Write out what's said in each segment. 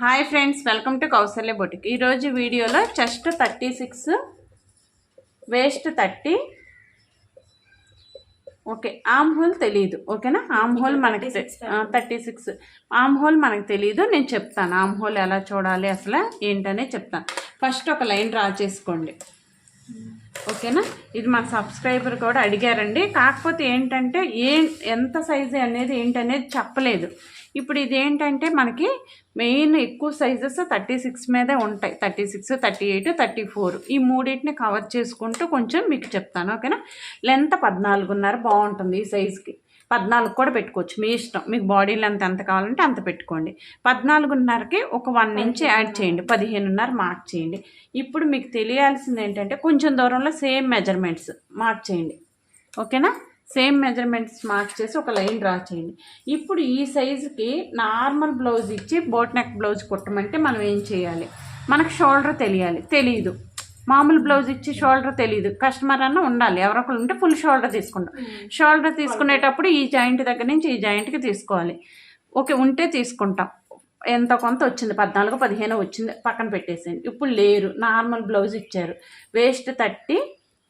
Hi friends welcome to Kausalya boutique. ఈరోజు వీడియోలో chest thirty six waist thirty. Okay armhole తెలియదు ఓకేనా? Armhole మనకి థర్టీ సిక్స్. ఆమ్ హోల్ మనకు తెలియదు నేను చెప్తాను ఆమ్ హోల్ ఎలా చూడాలి అసలు ఏంటనే చెప్తాను. ఫస్ట్ ఒక లైన్ డ్రా చేసుకోండి. ఓకేనా? ఇది మా సబ్స్క్రైబర్ కూడా అడిగారండి. కాకపోతే ఏంటంటే ఏ ఎంత సైజు అనేది ఏంటనేది చెప్పలేదు. ఇప్పుడు ఇది ఏంటంటే మనకి మెయిన్ ఎక్కువ సైజెస్ థర్టీ సిక్స్ మీదే ఉంటాయి. Thirty six thirty eight thirty four. ఈ మూడింటిని కవర్ చేసుకుంటూ కొంచెం మీకు చెప్తాను ఓకేనా? లెంత్ పద్నాలుగున్నర బాగుంటుంది ఈ సైజుకి. పద్నాలుగు కూడా పెట్టుకోవచ్చు. మీ ఇష్టం. మీకు బాడీ లెంత్ ఎంత కావాలంటే అంత పెట్టుకోండి. పద్నాలుగున్నరకి ఒక వన్ ఇంచ్ యాడ్ చేయండి. పదిహేనున్నర మార్క్ చేయండి. ఇప్పుడు మీకు తెలియాల్సింది ఏంటంటే కొంచెం దూరంలో సేమ్ మెజర్మెంట్స్ మార్క్ చేయండి. ఓకేనా? సేమ్ మెజర్మెంట్స్ మార్క్ చేసి ఒక లైన్ డ్రా చేయండి. ఇప్పుడు ఈ సైజుకి నార్మల్ బ్లౌజ్ ఇచ్చి బోట్ నెక్ బ్లౌజ్ కుట్టమంటే మనం ఏం చేయాలి? మనకు షోల్డర్ తెలియాలి. తెలియదు మామూలు బ్లౌజ్ ఇచ్చి షోల్డర్ తెలియదు కస్టమర్ అన్న ఉండాలి. ఎవరొకరు ఉంటే ఫుల్ షోల్డర్ తీసుకుంటాం. షోల్డర్ తీసుకునేటప్పుడు ఈ జాయింట్ దగ్గర నుంచి ఈ జాయింట్కి తీసుకోవాలి. ఓకే ఉంటే తీసుకుంటాం. ఎంత కొంత వచ్చింది? పద్నాలుగు పదిహేను వచ్చింది. పక్కన పెట్టేసేయండి. ఇప్పుడు లేరు. నార్మల్ బ్లౌజ్ ఇచ్చారు. Waist thirty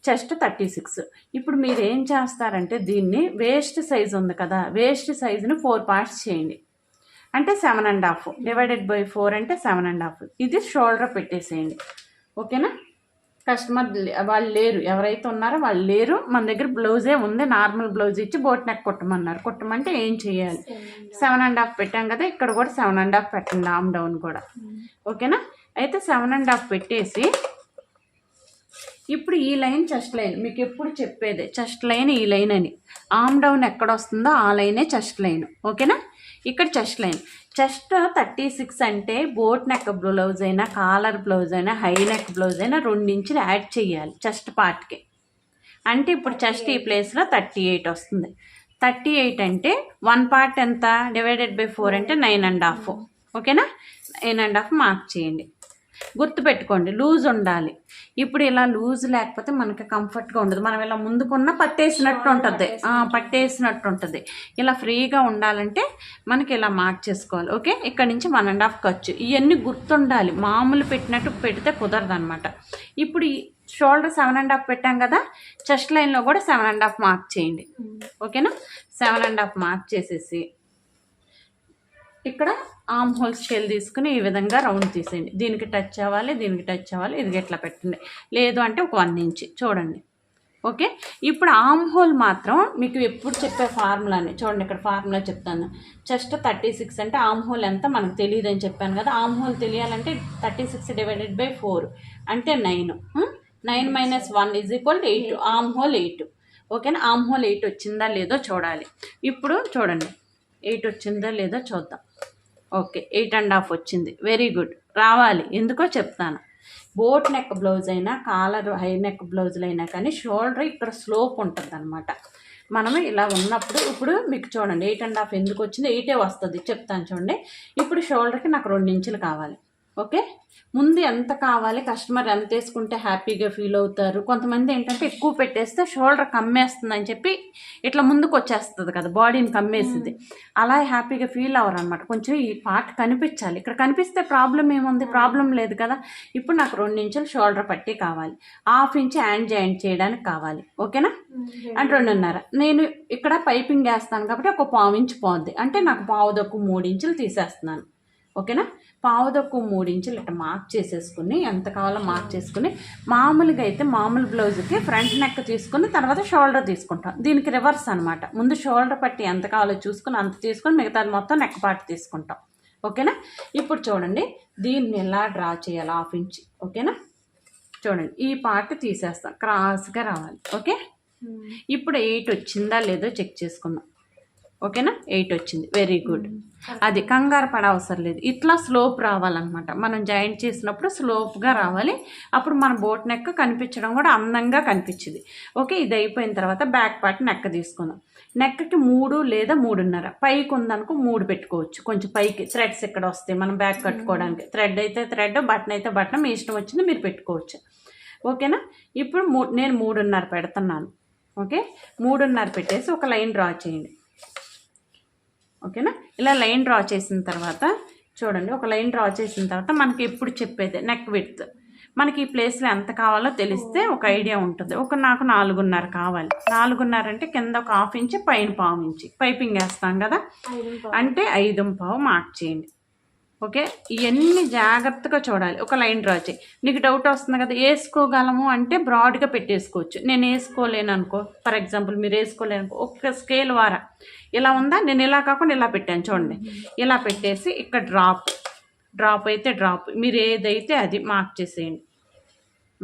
chest thirty six. ఇప్పుడు మీరు ఏం చేస్తారంటే దీన్ని వేస్ట్ సైజ్ ఉంది కదా వేస్ట్ సైజుని ఫోర్ పార్ట్స్ చేయండి. అంటే seven and half divided by four అంటే సెవెన్ అండ్ హాఫ్. ఇది షోల్డర్ పెట్టేసేయండి. ఓకేనా? కస్టమర్ వాళ్ళు లేరు. ఎవరైతే ఉన్నారో వాళ్ళు లేరు. మన దగ్గర బ్లౌజే ఉంది. నార్మల్ బ్లౌజ్ ఇచ్చి బోట్ నెక్ కుట్టమన్నారు. కుట్టమంటే ఏం చేయాలి? సెవెన్ అండ్ హాఫ్ పెట్టాం కదా ఇక్కడ కూడా సెవెన్ అండ్ హాఫ్ పెట్టండి. ఆమ్ డౌన్ కూడా. ఓకేనా? అయితే సెవెన్ అండ్ హాఫ్ పెట్టేసి ఇప్పుడు ఈ లైన్ చెస్ట్ లైన్ మీకు ఎప్పుడు చెప్పేదే చెస్ట్ లైన్ ఈ లైన్ అని. ఆమ్ డౌన్ ఎక్కడ వస్తుందో ఆ లైనే చెస్ట్ లైన్ ఓకేనా? ఇక్కడ chest line chest thirty six అంటే బోట్ నెక్ బ్లౌజ్ అయినా కాలర్ బ్లౌజ్ అయినా హై నెక్ బ్లౌజ్ అయినా రెండు యాడ్ చేయాలి చెస్ట్ పార్ట్కి అంటే ఇప్పుడు చెస్ట్ ఈ ప్లేస్లో థర్టీ ఎయిట్ వస్తుంది. థర్టీ ఎయిట్ అంటే వన్ పార్ట్ ఎంత? డివైడెడ్ బై ఫోర్ అంటే నైన్ అండ్ హాఫ్ ఓకేనా? నైన్ అండ్ హాఫ్ మార్క్ చేయండి. గుర్తుపెట్టుకోండి లూజ్ ఉండాలి. ఇప్పుడు ఇలా లూజ్ లేకపోతే మనకి కంఫర్ట్గా ఉండదు. మనం ఇలా ముందుకున్న పట్టేసినట్టు ఉంటుంది. పట్టేసినట్టు ఉంటుంది. ఇలా ఫ్రీగా ఉండాలంటే మనకి ఇలా మార్క్ చేసుకోవాలి. ఓకే? ఇక్కడ నుంచి వన్ అండ్ హాఫ్ ఖర్చు. ఇవన్నీ గుర్తుండాలి. మామూలు పెట్టినట్టు పెడితే కుదరదు అనమాట ఇప్పుడు ఈ షోల్డర్ సెవెన్ అండ్ హాఫ్ పెట్టాం కదా చెస్ట్ లైన్లో కూడా సెవెన్ అండ్ హాఫ్ మార్క్ చేయండి. ఓకేనా? సెవెన్ అండ్ హాఫ్ మార్క్ చేసేసి ఇక్కడ ఆమ్ హోల్ స్కేల్ తీసుకుని ఈ విధంగా రౌండ్ తీసేయండి. దీనికి టచ్ అవ్వాలి దీనికి టచ్ అవ్వాలి ఇది ఎట్లా పెట్టండి. లేదు అంటే ఒక వన్ ఇంచ్ చూడండి. ఓకే ఇప్పుడు ఆమ్ హోల్ మాత్రం మీకు ఎప్పుడు చెప్పే ఫార్ములాని చూడండి ఇక్కడ ఫార్ములా చెప్తాను. చెస్ట్ థర్టీ సిక్స్ అంటే ఆమ్ హోల్ ఎంత మనకు తెలియదు అని చెప్పాను కదా. ఆమ్ హోల్ తెలియాలంటే thirty six divided by four అంటే nine nine minus one is equal eight armhole eight ఓకేనా ఆమ్ హోల్ ఎయిట్ వచ్చిందా లేదో చూడాలి. ఇప్పుడు చూడండి. ఎయిట్ వచ్చిందా లేదో చూద్దాం. ఓకే ఎయిట్ అండ్ హాఫ్ వచ్చింది. వెరీ గుడ్ రావాలి. ఎందుకో చెప్తాను. బోట్ నెక్ బ్లౌజ్ అయినా కాలర్ హై నెక్ బ్లౌజులు అయినా కానీ షోల్డర్ ఇక్కడ స్లోప్ ఉంటుంది అనమాట మనము ఇలా ఉన్నప్పుడు ఇప్పుడు మీకు చూడండి ఎయిట్ అండ్ హాఫ్ ఎందుకు వచ్చింది? ఎయిటే వస్తుంది. చెప్తాను చూడండి. ఇప్పుడు షోల్డర్కి నాకు రెండు ఇంచులు కావాలి. ఓకే? ముందు ఎంత కావాలి? కస్టమర్ ఎంత వేసుకుంటే హ్యాపీగా ఫీల్ అవుతారు? కొంతమంది ఏంటంటే ఎక్కువ పెట్టేస్తే షోల్డర్ కమ్మేస్తుంది అని చెప్పి ఇట్లా ముందుకు వచ్చేస్తుంది కదా బాడీని కమ్మేసింది. అలా హ్యాపీగా ఫీల్ అవ్వరు అనమాట కొంచెం ఈ పార్ట్ కనిపించాలి. ఇక్కడ కనిపిస్తే ప్రాబ్లం ఏముంది? ప్రాబ్లం లేదు కదా. ఇప్పుడు నాకు రెండు ఇంచులు షోల్డర్ పట్టి కావాలి. హాఫ్ ఇంచ్ హ్యాండ్ జాయింట్ చేయడానికి కావాలి. ఓకేనా? అంటే రెండున్నర. నేను ఇక్కడ పైపింగ్ వేస్తాను కాబట్టి ఒక పావు ఇంచు పోద్ది. అంటే నాకు పావు దక్కు మూడు ఇంచులు తీసేస్తున్నాను. ఓకేనా? పావు దక్కు మూడు ఇంచులు ఇట్లా మార్క్ చేసేసుకుని ఎంత కావాలో మార్క్ చేసుకుని మామూలుగా అయితే మామూలు బ్లౌజ్కి ఫ్రంట్ నెక్ తీసుకుని తర్వాత షోల్డర్ తీసుకుంటాం. దీనికి రివర్స్ అనమాట ముందు షోల్డర్ పట్టి ఎంత కావాలో చూసుకుని అంత తీసుకుని మిగతాది మొత్తం నెక్ పార్ట్ తీసుకుంటాం. ఓకేనా? ఇప్పుడు చూడండి దీన్ని ఎలా డ్రా చేయాలి హాఫ్ ఇంచ్ ఓకేనా? చూడండి ఈ పార్ట్ తీసేస్తాం. క్రాస్గా రావాలి. ఓకే? ఇప్పుడు ఎయిట్ వచ్చిందా లేదో చెక్ చేసుకుందాం. ఓకేనా? ఎయిట్ వచ్చింది. వెరీ గుడ్ అది కంగారు పడ అవసరం లేదు. ఇట్లా స్లోప్ రావాలన్నమాట. మనం జాయింట్ చేసినప్పుడు స్లోప్గా రావాలి. అప్పుడు మన బోట్ నెక్ కనిపించడం కూడా అందంగా కనిపించింది. ఓకే ఇది అయిపోయిన తర్వాత బ్యాక్ పార్ట్ నెక్ తీసుకుందాం. నెక్కి మూడు లేదా మూడున్నర. పైకి ఉందనుకో మూడు పెట్టుకోవచ్చు. కొంచెం పైకి థ్రెడ్స్ ఇక్కడ వస్తాయి. మనం బ్యాక్ కట్టుకోవడానికి. థ్రెడ్ అయితే థ్రెడ్ బటన్ అయితే బటన్ మీ ఇష్టం వచ్చింది మీరు పెట్టుకోవచ్చు. ఓకేనా? ఇప్పుడు మూ నేను మూడున్నర పెడుతున్నాను. ఓకే మూడున్నర పెట్టేసి ఒక లైన్ డ్రా చేయండి. ఓకేనా? ఇలా లైన్ డ్రా చేసిన తర్వాత చూడండి ఒక లైన్ డ్రా చేసిన తర్వాత మనకి ఎప్పుడు చెప్పేది నెక్ విడ్త్. మనకి ఈ ప్లేస్లో ఎంత కావాలో తెలిస్తే ఒక ఐడియా ఉంటుంది. ఒక నాకు నాలుగున్నర కావాలి. నాలుగున్నర అంటే కింద ఒక హాఫ్ ఇంచ్ పైన పావు ఇంచి. పైపింగ్ వేస్తాం కదా? అంటే ఐదు పావు మార్క్ చేయండి. ఓకే? ఇవన్నీ జాగ్రత్తగా చూడాలి. ఒక లైన్ డ్రా చేయి. నీకు డౌట్ వస్తుంది కదా వేసుకోగలము అంటే బ్రాడ్గా పెట్టేసుకోవచ్చు. నేను వేసుకోలేను అనుకో. ఫర్ ఎగ్జాంపుల్ మీరు వేసుకోలేను అనుకో. ఒక్క స్కేల్ వారా. ఇలా ఉందా? నేను ఇలా కాకుండా ఇలా పెట్టాను చూడండి. ఇలా పెట్టేసి ఇక్కడ డ్రాప్. డ్రాప్ అయితే డ్రాప్. మీరు ఏదైతే అది మార్క్ చేసేయండి.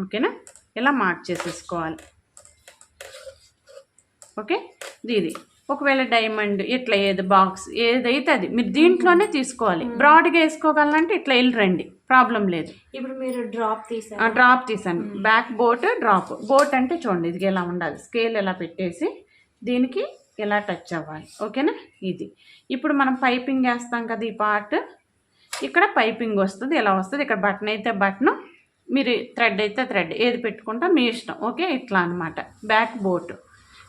ఓకేనా? ఇలా మార్క్ చేసేసుకోవాలి. ఓకే? ఇది. ఒకవేళ డైమండ్ ఇట్లా ఏది బాక్స్ ఏదైతే అది మీరు దీంట్లోనే తీసుకోవాలి. బ్రాడ్గా వేసుకోగలంటే ఇట్లా వెళ్ళి రండి. ప్రాబ్లం లేదు. ఇప్పుడు మీరు డ్రాప్ ఆ తీసారు డ్రాప్ తీసాను. Back boat drop. బోట్ అంటే చూడండి ఇది ఎలా ఉండాలి? స్కేల్ ఎలా పెట్టేసి దీనికి ఎలా టచ్ అవ్వాలి? ఓకేనా? ఇది. ఇప్పుడు మనం పైపింగ్ వేస్తాం కదా ఈ పార్ట్. ఇక్కడ పైపింగ్ వస్తుంది ఎలా వస్తుంది. ఇక్కడ బటన్ అయితే బటన్ మీరు థ్రెడ్ అయితే థ్రెడ్. ఏది పెట్టుకుంటా మీ ఇష్టం. ఓకే? ఇట్లా అనమాట బ్యాక్ బోట్.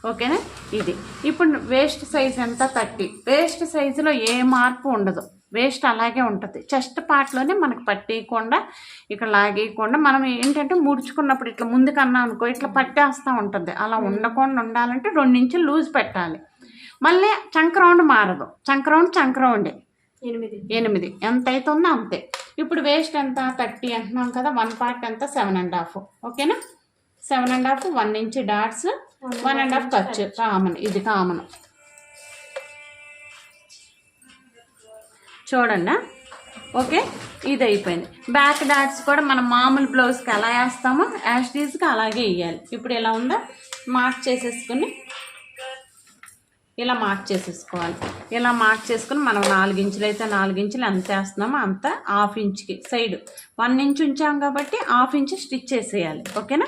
ఓకేనా? ఇది. ఇప్పుడు వేస్ట్ సైజ్ ఎంత? థర్టీ. వేస్ట్ సైజులో ఏ మార్పు ఉండదు. వేస్ట్ అలాగే ఉంటుంది. చెస్ట్ పార్ట్లోనే మనకు పట్టేయకుండా ఇక్కడ లాగేయకుండా మనం ఏంటంటే ముడుచుకున్నప్పుడు ఇట్లా ముందుకన్నా అనుకో ఇట్లా పట్టేస్తూ ఉంటుంది. అలా ఉండకుండా ఉండాలంటే రెండు ఇంచులు లూజ్ పెట్టాలి. మళ్ళీ చంక రౌండ్ మారదు. చంక రౌండ్ చంక రౌండే ఎనిమిది. ఎనిమిది. ఎంత అవుతుందో అంతే. ఇప్పుడు వేస్ట్ ఎంత? థర్టీ అంటున్నాం కదా వన్ పార్ట్ ఎంత? సెవెన్ అండ్ హాఫ్ ఓకేనా? Seven and half one inch dots one and half ఖర్చు కామన్ ఇది కామన్ చూడండి. ఓకే? ఇది అయిపోయింది. బ్యాక్ డాట్స్ కూడా మనం మామూలు బ్లౌజ్కి ఎలా వేస్తామో యాస్టీస్కి అలాగే వేయాలి. ఇప్పుడు ఎలా ఉందో మార్క్ చేసేసుకుని ఇలా మార్క్ చేసేసుకోవాలి. ఇలా మార్క్ చేసుకుని మనం నాలుగు ఇంచులు అయితే నాలుగు ఇంచులు ఎంత వేస్తున్నామో అంత హాఫ్ ఇంచ్కి సైడ్ వన్ ఇంచ్ ఉంచాం కాబట్టి హాఫ్ ఇంచ్ స్టిచ్ చేసేయాలి ఓకేనా?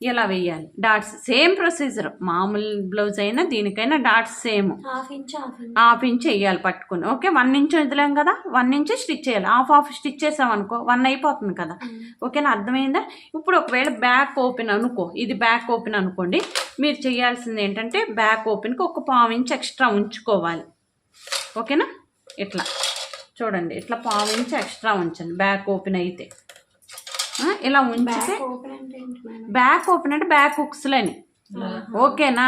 ఇలా వేయాలి? Dots same procedure. మామూలు బ్లౌజ్ అయినా దీనికైనా డాట్స్ సేమ్. హాఫ్ ఇంచ్ వేయాలి పట్టుకుని. ఓకే వన్ ఇంచ్ వదిలేం కదా? వన్ ఇంచ్ స్టిచ్ చేయాలి. హాఫ్ హాఫ్ స్టిచ్ చేసాం అనుకో వన్ అయిపోతుంది కదా? ఓకేనా అర్థమైందా? ఇప్పుడు ఒకవేళ బ్యాక్ ఓపెన్ అనుకో ఇది బ్యాక్ ఓపెన్ అనుకోండి మీరు చేయాల్సింది ఏంటంటే బ్యాక్ ఓపెన్కి ఒక పావు ఇంచ్ ఎక్స్ట్రా ఉంచుకోవాలి. ఓకేనా? ఇట్లా. చూడండి ఇట్లా పావు ఇంచ్ ఎక్స్ట్రా ఉంచండి బ్యాక్ ఓపెన్ అయితే. ఇలా ఉంచితే బ్యాక్ ఓపెన్ అంటే బ్యాక్ హుక్స్లని ఓకేనా.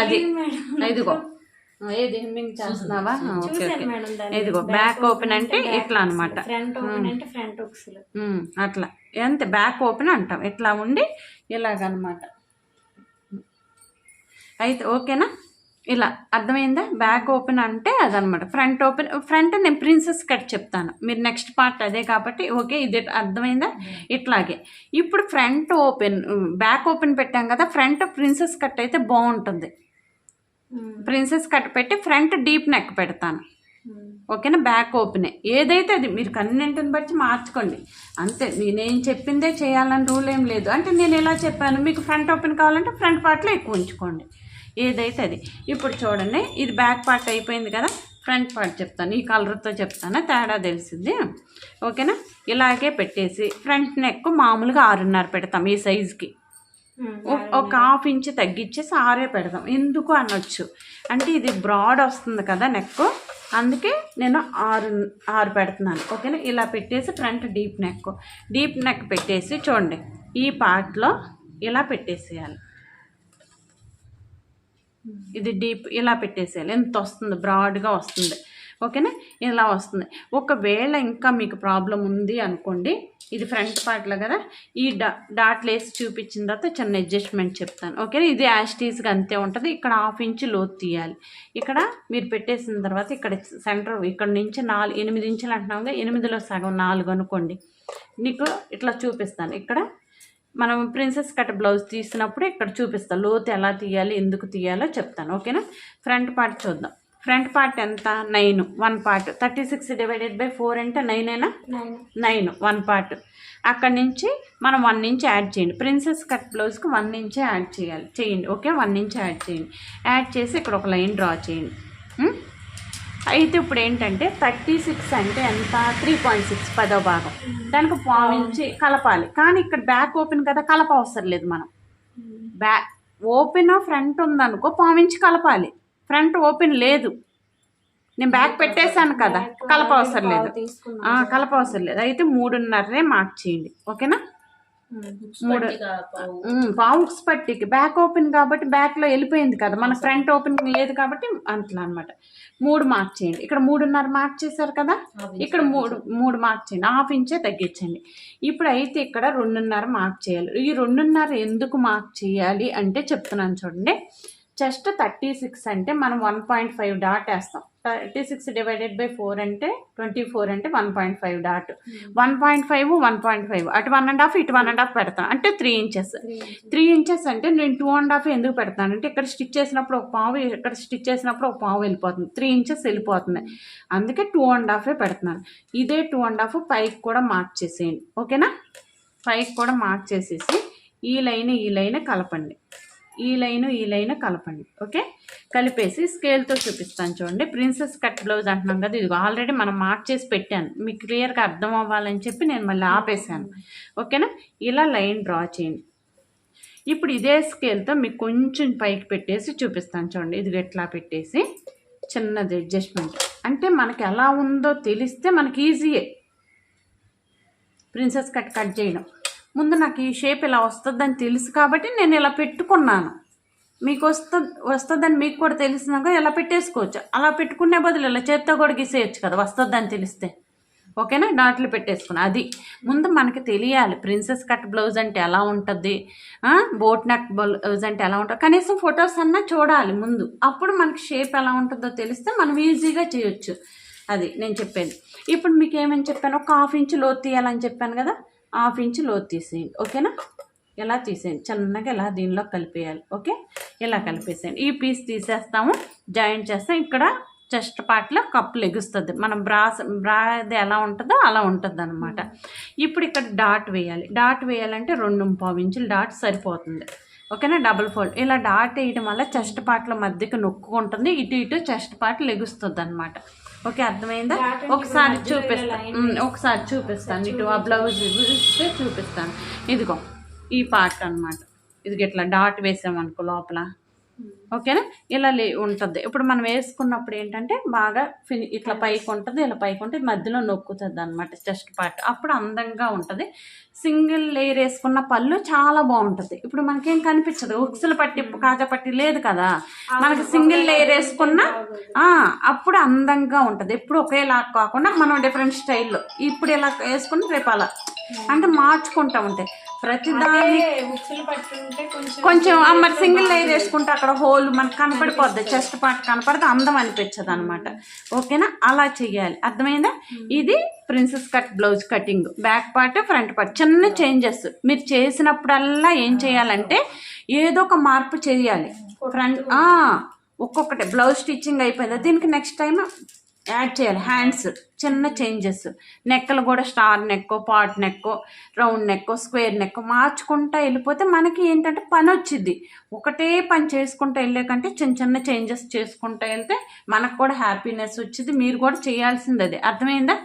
అది. ఇదిగో. ఏది? హెమ్మింగ్ చేస్తున్నావా? ఆ, ఓకే చూసాను ఓకే. మేడం దాన్ని. ఇదిగో బ్యాక్ ఓపెన్ అంటే ఇట్లా అనమాట ఫ్రంట్ ఓపెన్ అంటే ఫ్రంట్ ఉక్స్లు అట్లా. ఎంత? బ్యాక్ ఓపెన్ అంటాం. ఇట్లా ఉండి ఇలాగనమాట అయితే ఓకేనా? ఇలా అర్థమైందా? బ్యాక్ ఓపెన్ అంటే అదనమాట. ఫ్రంట్ ఓపెన్ ఫ్రంట్ నేను ప్రిన్సెస్ కట్ చెప్తాను. మీరు నెక్స్ట్ పార్ట్ అదే కాబట్టి ఓకే ఇది అర్థమైందా? ఇట్లాగే. ఇప్పుడు ఫ్రంట్ ఓపెన్ బ్యాక్ ఓపెన్ పెట్టాం కదా ఫ్రంట్ ప్రిన్సెస్ కట్ అయితే బాగుంటుంది. ప్రిన్సెస్ కట్ పెట్టి ఫ్రంట్ డీప్ నెక్ పెడతాను. ఓకేనా? బ్యాక్ ఓపెనే. ఏదైతే అది మీరు కన్వెంట్ని బట్టి మార్చుకోండి. అంతే నేను చెప్పిందే చేయాలని రూల్ ఏం లేదు. అంటే నేను ఎలా చెప్పాను మీకు ఫ్రంట్ ఓపెన్ కావాలంటే ఫ్రంట్ పార్ట్లో ఎక్కువ ఉంచుకోండి. ఏదైతే అది. ఇప్పుడు చూడండి ఇది బ్యాక్ పార్ట్ అయిపోయింది కదా ఫ్రంట్ పార్ట్ చెప్తాను ఈ కలర్తో చెప్తాను తేడా తెలిసింది. ఓకేనా? ఇలాగే పెట్టేసి ఫ్రంట్ నెక్ మామూలుగా ఆరున్నర పెడతాం ఈ సైజుకి ఒక హాఫ్ ఇంచ్ తగ్గించేసి ఆరే పెడదాం. ఎందుకు అనొచ్చు? అంటే ఇది బ్రాడ్ వస్తుంది కదా నెక్ అందుకే నేను ఆరు ఆరు పెడుతున్నాను. ఓకేనా? ఇలా పెట్టేసి front deep neck deep neck పెట్టేసి చూడండి ఈ పార్ట్లో ఇలా పెట్టేసేయాలి. ఇది డీప్ ఇలా పెట్టేసేయాలి. ఎంత వస్తుంది? బ్రాడ్గా వస్తుంది. ఓకేనా ఇలా వస్తుంది. ఒకవేళ ఇంకా మీకు ప్రాబ్లం ఉంది అనుకోండి ఇది ఫ్రంట్ పార్ట్లో కదా? ఈ డా డాట్లు వేసి చూపించిన తర్వాత చిన్న అడ్జస్ట్మెంట్ చెప్తాను. ఓకేనా ఇది యాస్టీస్గా అంతే ఉంటుంది. ఇక్కడ హాఫ్ ఇంచ్ లోతు తీయాలి. ఇక్కడ మీరు పెట్టేసిన తర్వాత ఇక్కడ సెంటర్ ఇక్కడ నుంచి నాలుగు ఎనిమిది ఇంచులు అంటున్నాం కదా? ఎనిమిదిలో సగం నాలుగు అనుకోండి. నీకు ఇట్లా చూపిస్తాను. ఇక్కడ మనం ప్రిన్సెస్ కట్ బ్లౌజ్ తీసినప్పుడు ఇక్కడ చూపిస్తాను లోతు ఎలా తీయాలి ఎందుకు తీయాలో చెప్తాను. ఓకేనా ఫ్రంట్ పార్ట్ చూద్దాం. ఫ్రంట్ పార్ట్ ఎంత? Nine one part thirty six divided by four అంటే నైన్ అయినా నైన్ నైన్ వన్ పార్ట్ అక్కడి నుంచి మనం వన్ ఇంచ్ యాడ్ చేయండి. ప్రిన్సెస్ కట్ బ్లౌజ్కి వన్ ఇంచ్ యాడ్ చేయాలి. చేయండి. ఓకే వన్ ఇంచ్ యాడ్ చేయండి. యాడ్ చేసి ఇక్కడ ఒక లైన్ డ్రా చేయండి. ఉం? అయితే ఇప్పుడు ఏంటంటే థర్టీ సిక్స్ అంటే ఎంత? త్రీ పాయింట్ సిక్స్ పదో భాగం. దానికి పావు ఇంచి కలపాలి. కానీ ఇక్కడ బ్యాక్ ఓపెన్ కదా కలప అవసరం లేదు మనం. బ్యాక్ ఓపెన్ ఫ్రంట్ ఉందనుకో పావు ఇంచి కలపాలి. ఫ్రంట్ ఓపెన్ లేదు. నేను బ్యాక్ పెట్టేశాను కదా కలప అవసరం లేదు. కలప అవసరం లేదు. అయితే మూడున్నరనే మార్క్ చేయండి. ఓకేనా? మూడు పావుక్స్ పట్టికి. బ్యాక్ ఓపెన్ కాబట్టి బ్యాక్లో వెళ్ళిపోయింది కదా. మన ఫ్రంట్ ఓపెనింగ్ లేదు కాబట్టి అట్లా అనమాట మూడు మార్క్ చేయండి. ఇక్కడ మూడున్నర మార్క్ చేశారు కదా? ఇక్కడ మూడు మూడు మార్క్ చేయండి. హాఫ్ ఇంచే తగ్గించండి. ఇప్పుడు అయితే ఇక్కడ రెండున్నర మార్క్ చేయాలి. ఈ రెండున్నర ఎందుకు మార్క్ చేయాలి అంటే చెప్తున్నాను చూడండి. జస్ట్ థర్టీ సిక్స్ అంటే మనం వన్ పాయింట్ ఫైవ్ డాట్ వేస్తాం. Thirty six divided by four అంటే ట్వంటీ ఫోర్ అంటే one point five dot one point five one point five అటు వన్ అండ్ హాఫ్ ఇటు వన్ అండ్ హాఫ్ పెడతాను అంటే త్రీ ఇంచెస్ త్రీ ఇంచెస్ అంటే నేను two and half ఎందుకు పెడతాను? అంటే ఇక్కడ స్టిచ్ చేసినప్పుడు ఒక పావు ఇక్కడ స్టిచ్ చేసినప్పుడు ఒక పావు వెళ్ళిపోతుంది. త్రీ ఇంచెస్ వెళ్ళిపోతుంది. అందుకే టూ అండ్ హాఫే పెడుతున్నాను. ఇదే టూ అండ్ హాఫ్ పైకి కూడా మార్క్ చేసేయండి ఓకేనా? పైకి కూడా మార్క్ చేసేసి ఈ లైన్ ఈ లైన్ కలపండి. ఈ లైన్ ఈ లైన్ కలపండి ఓకే? కలిపేసి స్కేల్తో చూపిస్తాను చూడండి. ప్రిన్సెస్ కట్ బ్లౌజ్ అంటున్నాం కదా ఇది ఆల్రెడీ మనం మార్క్ చేసి పెట్టాను. మీకు క్లియర్గా అర్థం అవ్వాలని చెప్పి నేను మళ్ళీ ఆపేసాను ఓకేనా? ఇలా లైన్ డ్రా చేయండి. ఇప్పుడు ఇదే స్కేల్తో మీకు కొంచెం పైకి పెట్టేసి చూపిస్తాను చూడండి. ఇది ఎట్లా పెట్టేసి చిన్నది అడ్జస్ట్మెంట్ అంటే మనకి ఎలా ఉందో తెలిస్తే మనకి ఈజీయే ప్రిన్సెస్ కట్ కట్ చేయడం. ముందు నాకు ఈ షేప్ ఇలా వస్తుందని తెలుసు కాబట్టి నేను ఇలా పెట్టుకున్నాను. మీకు వస్తు వస్తుందని మీకు కూడా తెలిసినాక ఇలా పెట్టేసుకోవచ్చు. అలా పెట్టుకునే బదులు ఇలా చేత్తో కూడా గీసేయచ్చు కదా వస్తుందని తెలిస్తే. ఓకేనా? డాట్లు పెట్టేసుకున్నా. అది. ముందు మనకి తెలియాలి ప్రిన్సెస్ కట్ బ్లౌజ్ అంటే ఎలా ఉంటుంది? బోట్ నెక్ బ్లౌజ్ అంటే ఎలా ఉంటుంది? కనీసం ఫొటోస్ అన్నా చూడాలి ముందు. అప్పుడు మనకి షేప్ ఎలా ఉంటుందో తెలిస్తే మనం ఈజీగా చేయొచ్చు. అది నేను చెప్పేది. ఇప్పుడు మీకు ఏమని చెప్పాను? ఒక హాఫ్ ఇంచ్ లోతు తీయాలని చెప్పాను కదా? హాఫ్ ఇంచ్ లోతు తీసేయండి ఓకేనా? ఇలా తీసేయండి? చిన్నగా ఇలా దీనిలో కలిపేయాలి ఓకే? ఇలా కలిపేసేయండి? ఈ పీస్ తీసేస్తాము జాయింట్ చేస్తాం. ఇక్కడ చెస్ట్ పార్ట్లో కప్పు లెగుస్తుంది. మనం బ్రా బ్రాది ఎలా ఉంటుందో అలా ఉంటుంది అనమాట ఇప్పుడు ఇక్కడ డాట్ వేయాలి. డాట్ వేయాలంటే రెండు పావు ఇంచులు డాట్ సరిపోతుంది ఓకేనా? Double fold. ఇలా డాట్ వేయడం వల్ల చెస్ట్ పార్ట్ల మధ్యకి నొక్కుంటుంది ఇటు ఇటు చెస్ట్ పార్ట్ లెగుస్తుంది అనమాట ఓకే అర్థమైందా? ఒకసారి చూపిస్తాను ఒకసారి చూపిస్తాను. ఇటు ఆ బ్లౌజ్ ఇస్తే చూపిస్తాను. ఇదిగో ఈ పార్ట్ అన్నమాట. ఇది ఇట్లా డాట్ వేసామనుకో లోపల. ఓకేనా? ఇలా లే ఉంటుంది. ఇప్పుడు మనం వేసుకున్నప్పుడు ఏంటంటే బాగా ఫిని ఇట్లా పైకి ఉంటుంది ఇలా పైకి ఉంటుంది మధ్యలో నొక్కుతుంది అనమాట చెస్ట్ పార్ట్. అప్పుడు అందంగా ఉంటుంది. సింగిల్ లేయర్ వేసుకున్న పళ్ళు చాలా బాగుంటుంది. ఇప్పుడు మనకేం కనిపించదు. ఉక్సులు పట్టి కాజా పట్టి లేదు కదా? మనకి సింగిల్ లేయర్ వేసుకున్న అప్పుడు అందంగా ఉంటుంది. ఎప్పుడు ఒకేలా కాకుండా మనం డిఫరెంట్ స్టైల్లో. ఇప్పుడు ఇలా వేసుకుని రేపు అలా అంటే మార్చుకుంటా ఉంటాయి ప్రతిదాన్ని ఉక్సులు పట్టుంటే కొంచెం మరి సింగిల్ లేయర్ వేసుకుంటే అక్కడ హోల్ మనకు కనపడిపోద్ది చెస్ట్ పార్ట్ కనపడితే అందం అనిపించదు అనమాట ఓకేనా? అలా చెయ్యాలి. అర్థమైందా? ఇది princess cut blouse cutting. Back part front part. చిన్న చేంజెస్. మీరు చేసినప్పుడల్లా ఏం చేయాలంటే ఏదో ఒక మార్పు చేయాలి. ఫ్రంట్ ఒక్కొక్కటి. బ్లౌజ్ స్టిచ్చింగ్ అయిపోయింది? దీనికి నెక్స్ట్ టైం యాడ్ చేయాలి. హ్యాండ్స్ చిన్న చేంజెస్ నెక్కలు కూడా స్టార్ నెక్కో పాట్ నెక్కో రౌండ్ నెక్కో స్క్వేర్ నెక్కో మార్చుకుంటా వెళ్ళిపోతే మనకి ఏంటంటే పని వచ్చింది ఒకటే పని చేసుకుంటూ వెళ్ళే కంటే చిన్న చిన్న చేంజెస్ చేసుకుంటూ వెళ్తే మనకు కూడా హ్యాపీనెస్ వచ్చింది మీరు కూడా చేయాల్సింది అది. అర్థమైందా?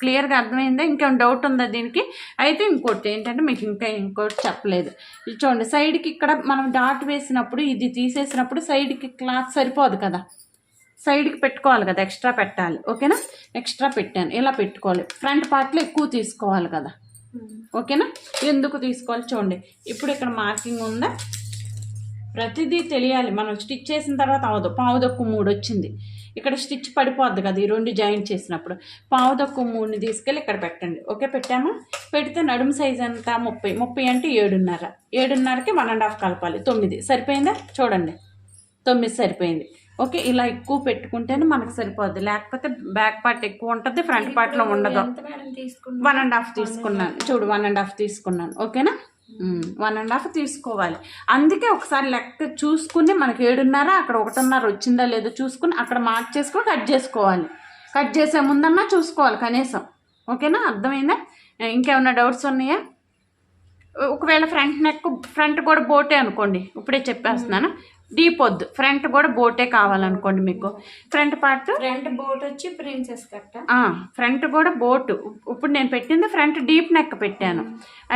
క్లియర్గా అర్థమైందా? ఇంకేం డౌట్ ఉందా దీనికి? అయితే ఇంకోటి ఏంటంటే మీకు ఇంకా ఇంకోటి చెప్పలేదు. ఇది చూడండి. సైడ్కి ఇక్కడ మనం డాట్ వేసినప్పుడు ఇది తీసేసినప్పుడు సైడ్కి క్లాత్ సరిపోదు కదా. సైడ్కి పెట్టుకోవాలి కదా ఎక్స్ట్రా పెట్టాలి. ఓకేనా? ఎక్స్ట్రా పెట్టాను. ఇలా పెట్టుకోవాలి. ఫ్రంట్ పార్ట్లో ఎక్కువ తీసుకోవాలి కదా. ఓకేనా? ఎందుకు తీసుకోవాలి చూడండి. ఇప్పుడు ఇక్కడ మార్కింగ్ ఉందా? ప్రతిదీ తెలియాలి. మనం స్టిచ్ చేసిన తర్వాత అవదు. పావుదొక్కు మూడు వచ్చింది. ఇక్కడ స్టిచ్ పడిపోద్ది కదా ఈ రెండు జాయింట్ చేసినప్పుడు. పావుదొక్కు మూడుని తీసుకెళ్ళి ఇక్కడ పెట్టండి. ఓకే పెట్టామా? పెడితే నడుము సైజ్ అంతా ముప్పై. ముప్పై అంటే ఏడున్నర. ఏడున్నరకి వన్ అండ్ హాఫ్ కలపాలి. తొమ్మిది. సరిపోయిందా? చూడండి. తొమ్మిది సరిపోయింది. ఓకే ఇలా ఎక్కువ పెట్టుకుంటేనే మనకు సరిపోద్ది. లేకపోతే బ్యాక్ పార్ట్ ఎక్కువ ఉంటుంది ఫ్రంట్ పార్ట్లో ఉండదు. వన్ అండ్ హాఫ్ తీసుకున్నాను. చూడు వన్ అండ్ హాఫ్ తీసుకున్నాను. ఓకేనా? వన్ అండ్ హాఫ్ తీసుకోవాలి. అందుకే ఒకసారి లెక్క చూసుకుని మనకి ఏడున్నర అక్కడ ఒకటిన్నర వచ్చిందా లేదో చూసుకుని అక్కడ మార్క్ చేసుకుని కట్ చేసుకోవాలి. కట్ చేసే ముందన్నా చూసుకోవాలి కనీసం. ఓకేనా? అర్థమైందా? ఇంకేమైనా డౌట్స్ ఉన్నాయా? ఒకవేళ ఫ్రంట్ నెక్ ఫ్రంట్ కూడా బోటే అనుకోండి. ఇప్పుడే చెప్పేస్తున్నాను. డీప్ వద్దు ఫ్రంట్ కూడా బోటే కావాలనుకోండి మీకు. Front part? ఫ్రంట్ బోట్ వచ్చి ప్రిన్సెస్ కట్ట. ఫ్రంట్ కూడా బోటు. ఇప్పుడు నేను పెట్టింది ఫ్రంట్ డీప్ నెక్ పెట్టాను.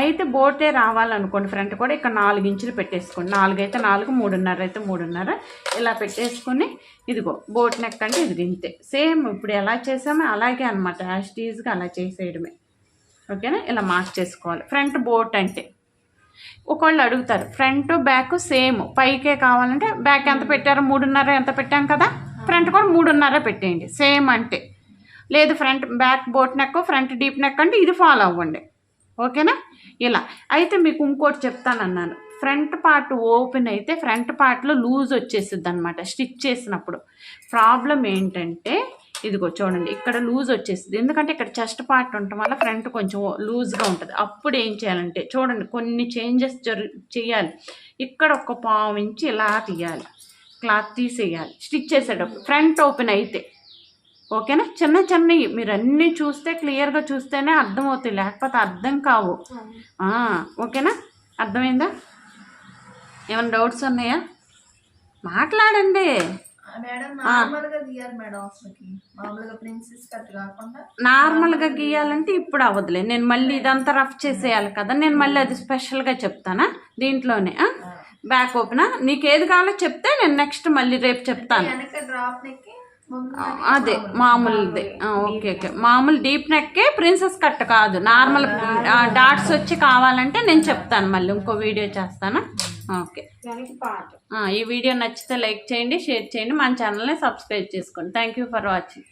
అయితే బోటే రావాలనుకోండి ఫ్రంట్ కూడా ఇక్కడ నాలుగు ఇంచులు పెట్టేసుకోండి. నాలుగు అయితే నాలుగు మూడున్నర అయితే మూడున్నర. ఇలా పెట్టేసుకొని ఇదిగో బోట్ నెక్ అంటే ఇది ఇంతే. సేమ్ ఇప్పుడు ఎలా చేసామో అలాగే అనమాట యాస్టీజ్గా అలా చేసేయడమే. ఓకేనా? ఇలా మార్క్ చేసుకోవాలి. ఫ్రంట్ బోట్ అంటే ఒకళ్ళు అడుగుతారు. Front back same. పైకే కావాలంటే బ్యాక్ ఎంత పెట్టారు మూడున్నర ఎంత పెట్టాం కదా? ఫ్రంట్ కూడా మూడున్నర పెట్టేయండి. సేమ్ అంటే. లేదు front back boat neck front deep neck అంటే ఇది ఫాలో అవ్వండి. ఓకేనా? ఇలా. అయితే మీకు ఇంకోటి చెప్తానన్నాను. ఫ్రంట్ పార్ట్ ఓపెన్ అయితే ఫ్రంట్ పార్ట్లో లూజ్ వచ్చేసిద్ది అనమాట స్టిచ్ చేసినప్పుడు. ప్రాబ్లం ఏంటంటే ఇదిగో చూడండి ఇక్కడ లూజ్ వచ్చేసింది. ఎందుకంటే ఇక్కడ చెస్ట్ పార్ట్ ఉండటం వల్ల ఫ్రంట్ కొంచెం లూజ్గా ఉంటుంది. అప్పుడు ఏం చేయాలంటే చూడండి కొన్ని చేంజెస్ జరు చేయాలి. ఇక్కడ ఒక పావు ఇంచి ఇలా తీయాలి. క్లాత్ తీసేయాలి. స్టిచ్ చేసేటప్పుడు ఫ్రంట్ ఓపెన్ అయితే. ఓకేనా చిన్న చిన్నవి. మీరు అన్నీ చూస్తే క్లియర్గా చూస్తేనే అర్థమవుతాయి. లేకపోతే అర్థం కావు. ఓకేనా అర్థమైందా? ఏమైనా డౌట్స్ ఉన్నాయా? మాట్లాడండి. నార్మల్గా గీయాలంటే ఇప్పుడు అవ్వదులే. నేను మళ్ళీ ఇదంతా రఫ్ చేసేయాలి కదా. నేను మళ్ళీ అది స్పెషల్గా చెప్తానా? దీంట్లోనే బ్యాక్ ఓపెనా? నీకు ఏది కావాలో చెప్తే నేను నెక్స్ట్ మళ్ళీ రేపు చెప్తాను. అదే మామూలుదే. Okay okay. మామూలు డీప్ నెక్కే ప్రిన్సెస్ కట్ కాదు. నార్మల్ డాట్స్ వచ్చి కావాలంటే నేను చెప్తాను మళ్ళీ. ఇంకో వీడియో చేస్తానా? ఓకే. ఈ వీడియో నచ్చితే లైక్ చేయండి షేర్ చేయండి మన ఛానల్ని సబ్స్క్రైబ్ చేసుకోండి. Thank you for watching